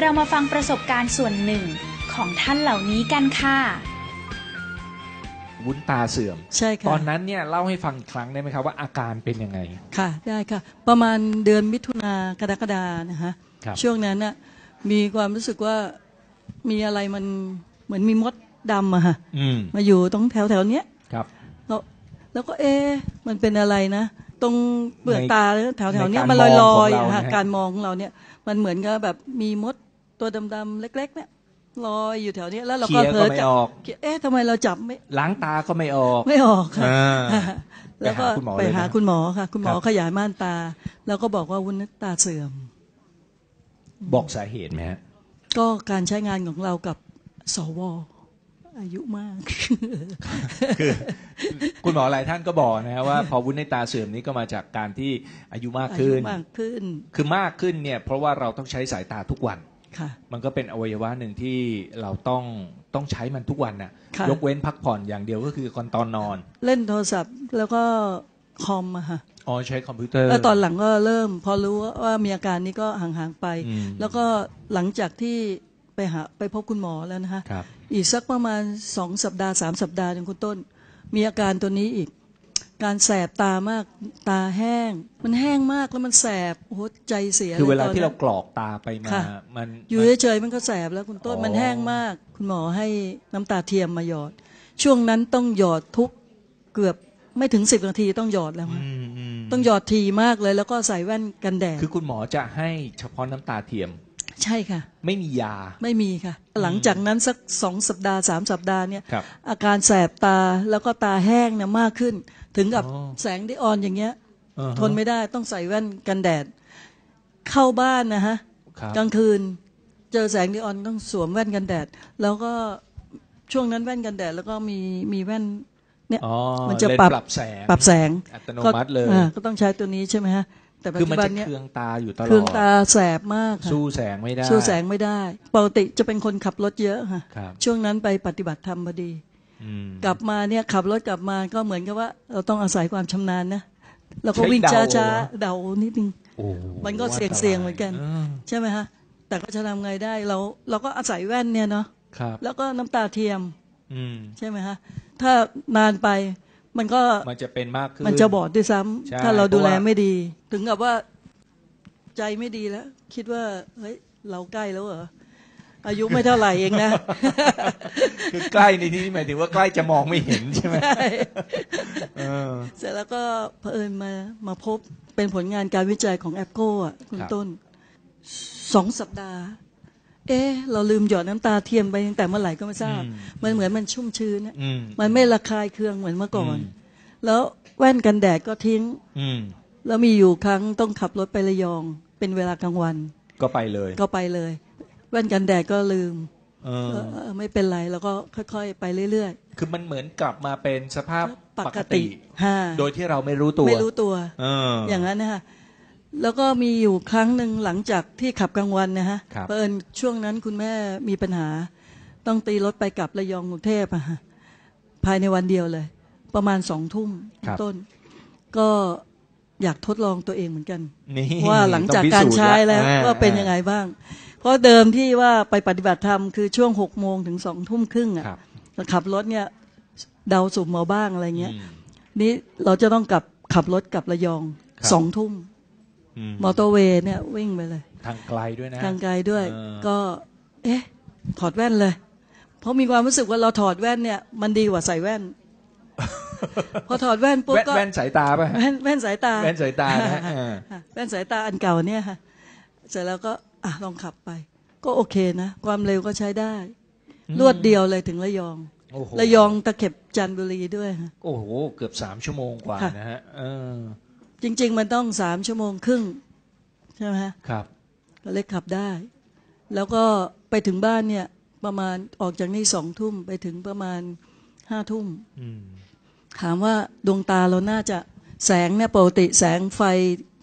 เรามาฟังประสบการณ์ส่วนหนึ่งของท่านเหล่านี้กันค่ะ วุ้นตาเสื่อม ใช่ค่ะ ตอนนั้นเนี่ยเล่าให้ฟังอีกครั้งได้ไหมครับว่าอาการเป็นยังไง ค่ะ ได้ค่ะ ประมาณเดือนมิถุนากรกฎานะคะ ครับ ช่วงนั้นน่ะมีความรู้สึกว่ามีอะไรมันเหมือนมีมดดำอะค่ะ อืมมาอยู่ตรงแถวแถวๆเนี้ย ครับ แล้วแล้วก็เอ๊ะมันเป็นอะไรนะ ตรงเปลือกตาแถวแถวๆเนี้ยในมันการลอยมองลอยของเราค่ะนะฮะการมองของเราเนี่ย มันเหมือนกับแบบมีมดตัวดำๆเล็ก ๆ เนี่ยลอยอยู่แถวเนี้ยแล้วเราเคลีก็ยร์เผลก็อไม่จับออกเอ๊ะทำไมเราจับไม่ล้างตาก็ไม่ออก ไม่ออกค่ะอ่าแล้วก็ไปไปหาหาคุคุณณหหมมออค่ะ คุณหมอครับขยายม่านตา แล้วก็บอกว่าวุ้นตาเสื่อม บอกสาเหตุไหมฮะก็การใช้งานของเรากับสว อายุมาก คือ คุณหมอหลายท่านก็บอกนะฮะว่าพอวุ้นในตาเสื่อมนี้ก็มาจากการที่อายุมากอายุขึ้นมากขึ้น คือมากขึ้นเนี่ย เพราะว่าเราต้องใช้สายตาทุกวัน ค่ะ มันก็เป็นอวัยวะหนึ่งที่เราต้องต้องใช้มันทุกวันน่ะ ค่ะ ยกเว้นพักผ่อนอย่างเดียวก็คือก่อนตอนนอน เล่นโทรศัพท์แล้วก็คอมอะค่ะ อ๋อใช้คอมพิวเตอร์ แล้วตอนหลังก็เริ่ม พอรู้ว่ามีอาการนี้ก็ห่างๆไป อืม แล้วก็หลังจากที่ไปหาไปพบคุณหมอแล้วนะคะ ครับ อีกสักประมาณสองสัปดาห์สามสัปดาห์ถึงคุณต้น มีอาการตัวนี้อีก การแสบตามากตาแห้ง มันแห้งมากแล้วมันแสบโอ้โหใจเสียคือเวลาตนที่นั้นเรากรอกตาไปมา ค่ะมันอยู่มัน เฉยๆมันก็แสบแล้วคุณต้นอ๋อ มันแห้งมาก คุณหมอให้น้ำตาเทียมมาหยอด ช่วงนั้นต้องหยอดทุกเกือบไม่ถึงสิบนาทีต้องหยอดแล้วค่ะอืมอืมต้องหยอดทีมากเลยแล้วก็ใส่แว่นกันแดด คือคุณหมอจะให้เฉพาะน้ำตาเทียม ใช่ค่ะ ไม่มียาไม่มีค่ะ หลังจากนั้นสักสองสัปดาห์สามสัปดาห์เนี่ย ครับ อาการแสบตาแล้วก็ตาแห้งเนี่ยมากขึ้น ถึงกับอ๋อ แสงที่ออนอย่างเงี้ย อ่าฮะทนไม่ได้ต้องใส่แว่นกันแดด เข้าบ้านนะฮะ ครับกลางคืนเจอแสงนีออนต้องสวมแว่นกันแดด แล้วก็ช่วงนั้นแว่นกันแดด แล้วก็มีมีแว่นเนี่ยอ๋อมันจะเลนส์ปรับปรับ แสงปรับแสงอัตโนก็มัติเลย อ่าก็ต้องใช้ตัวนี้ใช่ไหมฮะ แต่ปัจคือจุมันบันจะเนี่ยเคืองตาอยู่ตลอดเครื่องตาแสบมากค่ะสู้แสงไม่ได้สู้แสงไม่ได้ ปกติจะเป็นคนขับรถเยอะค่ะ ครับช่วงนั้นไปปฏิบัติธรรมพอดี อืม กลับมาเนี่ยขับรถกลับมาก็เหมือนกับว่า เราต้องอาศัยความชำนาญนะแล้วก็ใช้วิ่งเดา ช้าๆเดานิดนึง โอ้มันก็เสี่ยงๆเหมือนกันใช่ไหมฮะแต่ก็จะทำไงได้เราเราก็อาศัยแว่นเนี่ยเนาะครับ แล้วก็น้ำตาเทียมอืม ใช่ไหมฮะถ้านานไป มันก็มันจะเป็นมากขึ้นมันจะบอดด้วยซ้ำใช่ถ้าเราดูแลเพราะว่าไม่ดี ถึงกับว่าใจไม่ดีแล้ว คิดว่าเฮ้ยเราใกล้แล้วเหรออายุไม่เท่าไหร่เองนะคือใกล้ในที่นี้หมายถึงว่าใกล้จะมองไม่เห็นใช่ไหมใช่เออเสร็จแล้วก็เผอิญมามาพบเป็นผลงานการวิจัยของแอปโก้อะคุณครับต้นสองสัปดาห์ เอ๊ะเราลืมหยอดน้ำตาเทียมไปตั้งแต่เมื่อไหร่ก็ไม่ทราบ มันเหมือนมันชุ่มชื้นอะอืมมันไม่ระคายเคืองเหมือนเมื่อก่อนอืมแล้วแว่นกันแดดก็ทิ้ง อืมแล้วมีอยู่ครั้งต้องขับรถไประยอง เป็นเวลากลางวัน ก็ไปเลย ก็ไปเลย แว่นกันแดดก็ลืมเออเออเออไม่เป็นไรแล้วก็ค่อย ๆ ไปเรื่อยคือมันเหมือนกลับมาเป็นสภาพๆปปกกติติฮะโดยที่เราไม่รู้ตัว ไม่รู้ตัวเอออย่างนั้นนะคะ แล้วก็มีอยู่ครั้งหนึ่งหลังจากที่ขับกลางวันนะฮะครับ เพราะเอิญช่วงนั้นคุณแม่มีปัญหา ต้องตีรถไปกลับระยองกรุงเทพอะฮะภายในวันเดียวเลย ประมาณสองทุ่มครับ ต้น ก็อยากทดลองตัวเองเหมือนกัน นี่ว่าหลังจากต้องพิการสูจน์ใช้แล้วอ่ว่าเป็นยังไงบ้าง เพราะเดิมที่ว่าไปปฏิบัติธรรมคือช่วงหกโมงถึงสองทุ่มครึ่งอะครับแล้วขับรถเนี่ยเดาสุ่มมาบ้างอะไรเงี้ย อืม นี่เราจะต้องกลับขับรถกลับระยองครับ สองทุ่มอื มมอเตอร์เวย์เนี่ยวิ่งไปเลย ทางไกลด้วยนะ ทางไกลด้วย เออ ก็ เอ๊ะ ถอดแว่นเลย เพราะมีความรู้สึกว่าเราถอดแว่นเนี่ย มันดีกว่าใส่แว่น พอถอดแว่นปุ๊บแว่นก็แว่นสายตาป่ะฮะ แว่นแว่นสายตาแว่นสายตานะเออ ค่ะแว่นสายตาอันเก่าเนี่ยค่ะ เสร็จแล้วก็อะลองขับไป ก็โอเคนะ ความเร็วก็ใช้ได้ รวดเดียวเลยถึงระยอง โอ้โหระยองตะเข็บจันทบุรีด้วยค่ะ โอ้โห เกือบสามชั่วโมงกว่าค่ะ นะฮะเออ จริง ๆ มันต้องสามชั่วโมงครึ่งใช่ไหมฮะครับก็เล็กขับได้ แล้วก็ไปถึงบ้านเนี่ยประมาณออกจากนี่สองทุ่มไปถึงประมาณห้าทุ่มอืมถามว่าดวงตาเราน่าจะแสงเนี่ยปกติแสงไฟ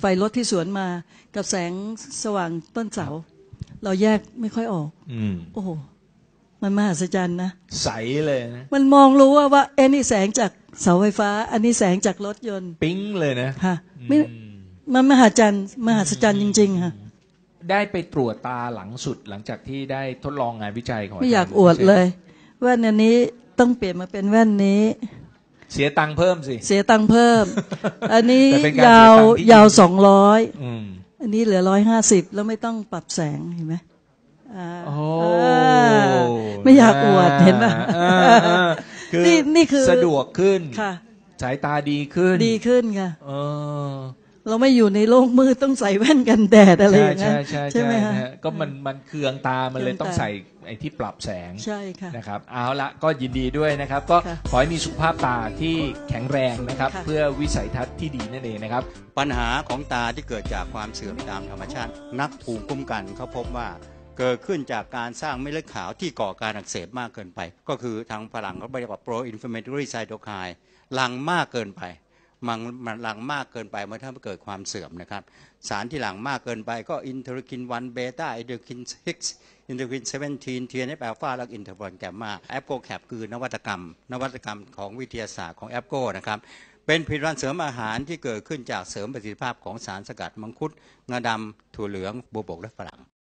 ไฟรถที่สวนมา กับแสงสว่างต้นเสา เราแยกไม่ค่อยออกอืมโอ้โห มันมหัศจรรย์นะ ใสเลยนะมันมองรู้ว่าว่าเอ็นี่แสงจากเสาไฟฟ้า อันนี้แสงจากรถยนต์ ปิ๊งเลยนะค่ะไม่อืมมันมหัศจรรย์มหัศจรรย์จริง ๆ ค่ะ ได้ไปตรวจตาหลังสุดหลังจากที่ได้ทดลองงานวิจัยของไม่อยากจรอวดเลยแว่นอันนี้ต้องเปลี่ยนมาเป็นแว่นนี้ เสียตังค์เพิ่มสิ เสียตังค์เพิ่ม อันนี้แต่เป็นการยาวเสียตังค์ที่ยาวสองร้อยอืมอันนี้เหลือร้อยห้าสิบแล้วไม่ต้องปรับแสงเห็นไหมอ่าโอ้อ่า ไม่อยากอวดเห็นป่ะอ่าอ่าคือนี่นี่คือสะดวกขึ้นค่ะสายตาดีขึ้น ดีขึ้นค่ะเออเราไม่อยู่ในโลกมืดต้องใส่แว่นกันแดดอะไรอย่างเงี้ยใช่ใช่ใช่ไหมใช่ฮะนะฮะก็มันมันเคืองตามันเลยเคืองตาต้องใส่ไอ้ที่ปรับแสงใช่ค่ะนะครับเอาละก็ยินดีด้วยนะครับ ก็ค่ะขอให้มีสุขภาพตาที่แข็งแรงนะครับค่ะเพื่อวิสัยทัศน์ที่ดีนั่นเองนะครับ ปัญหาของตาที่เกิดจากความเสื่อมตามธรรมชาติ นักภูมิคุ้มกันเขาพบว่า เกิดขึ้นจากการสร้างเม็ดเลือดขาวที่ก่อการอักเสบมากเกินไป ก็คือทางฝรั่งเขาเรียกว่า pro inflammatory cytokine หลังมากเกินไปมันมันหลังมากเกินไปเมื่อถ้าเกิดความเสื่อมนะครับ สารที่หลั่งมากเกินไปก็อินเทอร์คิน1เบต้าอินเทอร์คิน6อินเทอร์คิน17 TNF อัลฟาและอินเทอร์ฟอนแกมมาแอปโกแคปคือนวัตกรรม นวัตกรรมของวิทยาศาสตร์ของแอปโกนะครับเป็นผลิตภัณฑ์เสริมอาหารที่เกิดขึ้นจากเสริมประสิทธิภาพของสารสกัดมังคุดงาดำถั่วเหลืองบัวบกและฝรั่ง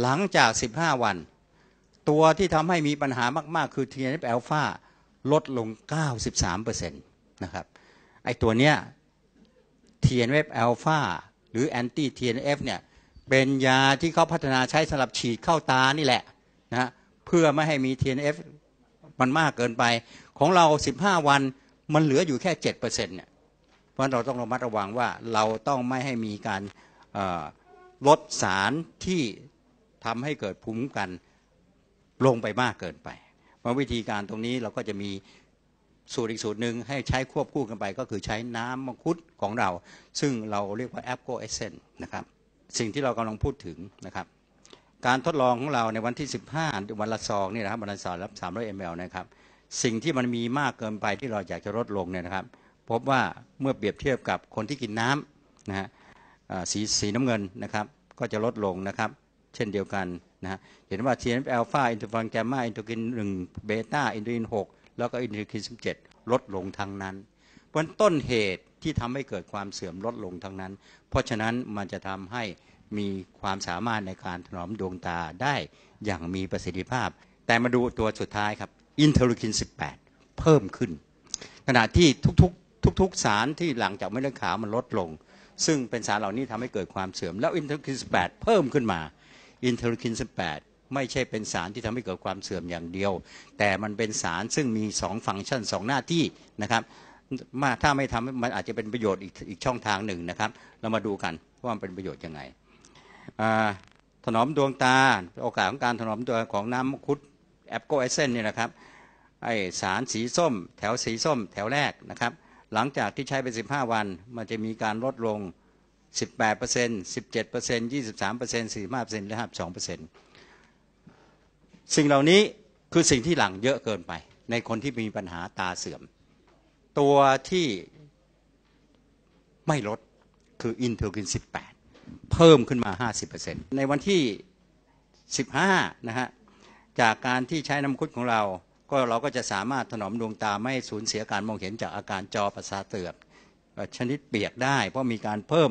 หลังจาก 15 วัน ตัวที่ทำให้มีปัญหามาก ๆ คือ TNF อ l ลฟาลดลง 93%นะครับไอตัวเนี้ย TNF อ l ลฟาหรือ anti TNF เนี่ยเป็นยาที่เขาพัฒนาใช้สำหรับฉีดเข้าตานี่แหละนะเพื่อไม่ให้มี TNF มันมากเกินไป ของเรา 15 วันมันเหลืออยู่แค่ 7%เนี่ยเพราะเราต้องระมัดระวังว่าเราต้องไม่ให้มีการลดสารที่ ทำให้เกิดภูมิคุ้มกันลงไปมากเกินไป เพราะวิธีการตรงนี้เราก็จะมีสูตรอีกสูตรหนึ่งให้ใช้ควบคู่กันไป ก็คือใช้น้ำมังคุดของเรา ซึ่งเราเรียกว่าแอปโกเอเซนนะครับสิ่งที่เรากำลังพูดถึงนะครับ การทดลองของเราในวันที่ 15 วันละซองนี่นะครับวันละซองรับ 300 ml นะครับสิ่งที่มันมีมากเกินไปที่เราอยากจะลดลงเนี่ยนะครับ พบว่าเมื่อเปรียบเทียบกับคนที่กินน้ำนะฮะสีสีน้ำเงินนะครับ ก็จะลดลงนะครับ เช่นเดียวกันนะฮะเห็นว่า TNF อ l ลฟาอินเทอร์ฟอนแกมมาอินเทอร์กิน1เบต้าอินเทอร์กิน6แล้วก็อินเทอร์กิน17 ลดลงทั้งนั้นเพราะฉะนั้นต้นเหตุที่ทำให้เกิดความเสื่อมลดลงทั้งนั้น เพราะฉะนั้นมันจะทำให้มีความสามารถในการถนอมดวงตาได้อย่างมีประสิทธิภาพ แต่มาดูตัวสุดท้ายครับอินเทอร์คิน 18 เพิ่มขึ้น ขณะที่ทุกๆทุกๆสารที่หลังจากเม็ดเลือดขาวมันลดลง ซึ่งเป็นสารเหล่านี้ทำให้เกิดความเสื่อมแล้วอินเทอร์คิน 18 เพิ่มขึ้นมา อินเทอร์คิน 18 ไม่ใช่เป็นสารที่ทำให้เกิดความเสื่อมอย่างเดียว แต่มันเป็นสารซึ่งมี 2 ฟังก์ชัน 2 หน้าที่นะครับมาถ้าไม่ทำมันอาจจะเป็นประโยชน์อีกอีกช่องทางหนึ่งนะครับ เรามาดูกันว่ามันเป็นประโยชน์ยังไงถนอมดวงตา โอกาสของการถนอมตัวของน้ำคุดแอปโกเอเซนเนี่ยนะครับไอสารสีส้ม แถวสีส้ม แถวแรกนะครับ หลังจากที่ใช้ไป 15 วัน มันจะมีการลดลง 18% 17% 23% 45%และ52%สิ่งเหล่านี้คือสิ่งที่หลังเยอะเกินไป ในคนที่มีปัญหาตาเสื่อม ตัวที่ไม่ลดคืออินเทอร์กิน 18 เพิ่มขึ้นมา 50%ในวันที่ 15 นะฮะ จากการที่ใช้น้ำคุดของเรา ก็เราก็จะสามารถถนอมดวงตาไม่สูญเสียการมองเห็นจากอาการจอประสาทเสื่อมเอ่อชนิดเปียกได้ เพราะมีการเพิ่ม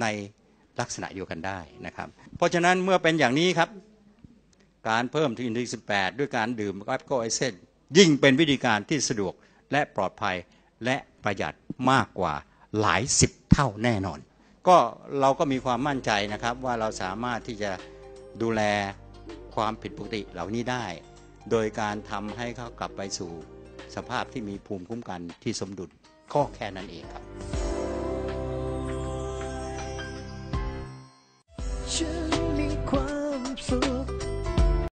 ในลักษณะเดียวกันได้นะครับ เพราะฉะนั้นเมื่อเป็นอย่างนี้ครับ การเพิ่มที่อินทรีย์18 ด้วยการดื่มแอปโกไอเซนยิ่งเป็นวิธีการที่สะดวกและปลอดภัยและประหยัดมากกว่าหลายสิบเท่าแน่นอน ก็เราก็มีความมั่นใจนะครับว่าเราสามารถที่จะดูแลความผิดปกติเหล่านี้ได้ โดยการทำให้เขากลับไปสู่สภาพที่มีภูมิคุ้มกันที่สมดุลก็แค่นั้นเองครับ just